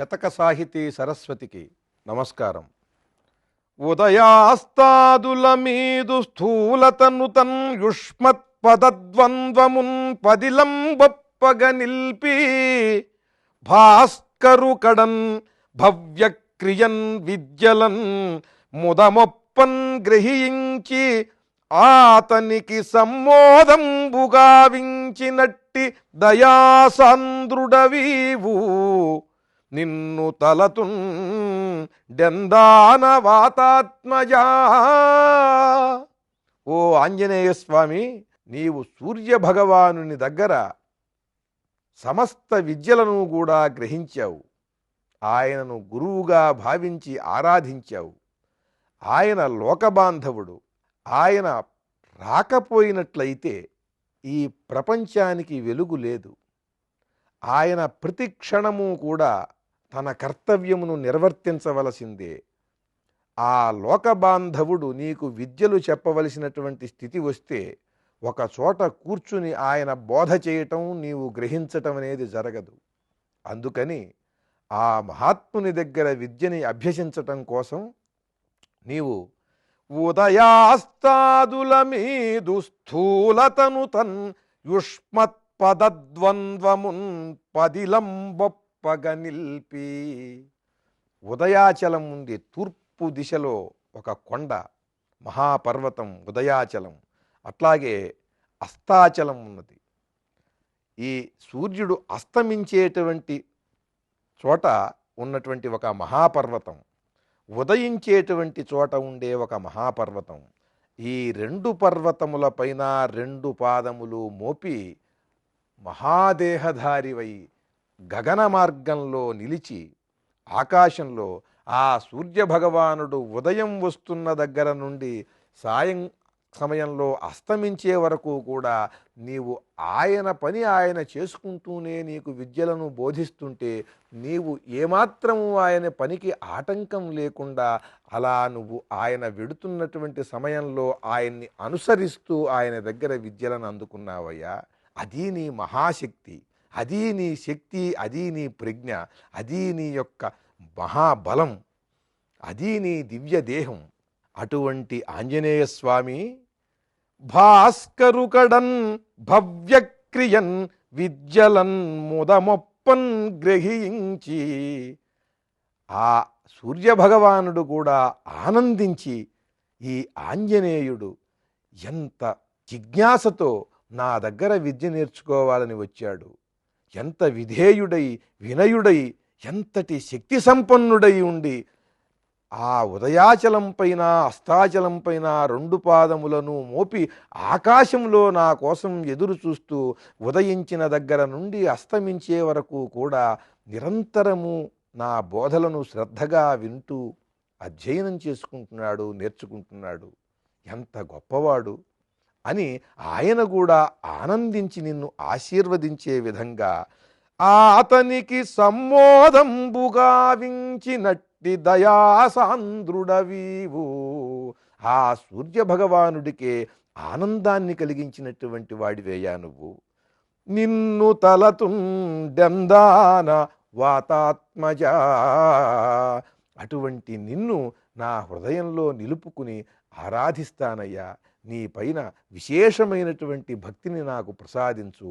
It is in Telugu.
శతక సాహితీ సరస్వతికి నమస్కారం. ఉదయాస్తాదుల మీదు స్థూలతను తన్ యుష్మత్ పదద్వంద్వమున్ పదిలంబొప్పగ నిల్పి భాస్కరు కడన్ భవ్యక్రియన్ విద్యలన్ ముదమొప్పన్ గ్రహించి ఆతనికి సమ్మోదంబుగా వించినట్టి దయాసాంద్రుడవీవు. నిన్ను తలతున్ డెందానవాతాత్మజా ఓ ఆంజనేయ స్వామి నీవు సూర్య భగవానుని దగ్గర సమస్త విద్యలను కూడా గ్రహించావు. ఆయనను గురువుగా భావించి ఆరాధించావు. ఆయన లోకబాంధవుడు. ఆయన రాకపోయినట్లయితే ఈ ప్రపంచానికి వెలుగు లేదు. ఆయన ప్రతి క్షణము కూడా తన కర్తవ్యమును నిర్వర్తించవలసిందే. ఆ లోకబాంధవుడు నీకు విద్యలు చెప్పవలసినటువంటి స్థితి వస్తే ఒక చోట కూర్చుని ఆయన బోధ చేయటం నీవు గ్రహించటం అనేది జరగదు. అందుకని ఆ మహాత్ముని దగ్గర విద్యని అభ్యసించటం కోసం నీవు ఉదయాస్తాదుల మీదు స్థూలతను తన్ యుష్మత్పదద్వంద్వమున్ పదద్వంద్వమున్ పదిలంబొప్పగ నిల్పి ఉదయాచలం ఉంది తూర్పు దిశలో ఒక కొండ మహాపర్వతం ఉదయాచలం. అట్లాగే అస్తాచలం ఉన్నది. ఈ సూర్యుడు అస్తమించేటువంటి చోట ఉన్నటువంటి ఒక మహాపర్వతం ఉదయించేటువంటి చోట ఉండే ఒక మహాపర్వతం. ఈ రెండు పర్వతములపైన రెండు పాదములు మోపి మహాదేహధారివై గగన మార్గంలో నిలిచి ఆకాశంలో ఆ సూర్యభగవానుడు ఉదయం వస్తున్న దగ్గర నుండి సాయం సమయంలో అస్తమించే వరకు కూడా నీవు ఆయన పని ఆయన చేసుకుంటూనే నీకు విద్యలను బోధిస్తుంటే నీవు ఏమాత్రము ఆయన పనికి ఆటంకం లేకుండా అలా నువ్వు ఆయన వెడుతున్నటువంటి సమయంలో ఆయన్ని అనుసరిస్తూ ఆయన దగ్గర విద్యలను అందుకున్నావయ్యా. అది నీ మహాశక్తి. అది నీ శక్తి అది నీ ప్రజ్ఞ అది నీ యొక్క మహాబలం అది నీ దివ్య దేహం. అటువంటి ఆంజనేయ స్వామి భాస్కరుకడన్ భవ్యక్రియన్ విద్యలన్ ముదమొప్పన్ గ్రహించి ఆ సూర్యభగవానుడు కూడా ఆనందించి ఈ ఆంజనేయుడు ఎంత జిజ్ఞాసతో నా దగ్గర విద్య నేర్చుకోవాలని వచ్చాడు. ఎంత విధేయుడై వినయుడై ఎంతటి శక్తి సంపన్నుడై ఉండి ఆ ఉదయాచలం పైన అస్తాచలం పైన రెండు పాదములను మోపి ఆకాశంలో నా కోసం ఎదురు చూస్తూ ఉదయించిన దగ్గర నుండి అస్తమించే వరకు కూడా నిరంతరము నా బోధలను శ్రద్ధగా వింటూ అధ్యయనం చేసుకుంటున్నాడు నేర్చుకుంటున్నాడు. ఎంత గొప్పవాడు! అని ఆయన కూడా ఆనందించి నిన్ను ఆశీర్వదించే విధంగా అతనికి సమ్మోదంబుగా వించినట్టి దయాసాంద్రుడవీవు. ఆ సూర్య భగవానుడికే ఆనందాన్ని కలిగించినటువంటి వాడివేయా నువ్వు. నిన్ను తలతుండెందాన వాతాత్మజా. అటువంటి నిన్ను నా హృదయంలో నిలుపుకుని ఆరాధిస్తానయ్యా. నీ పైన విశేషమైనటువంటి భక్తిని నాకు ప్రసాదించు.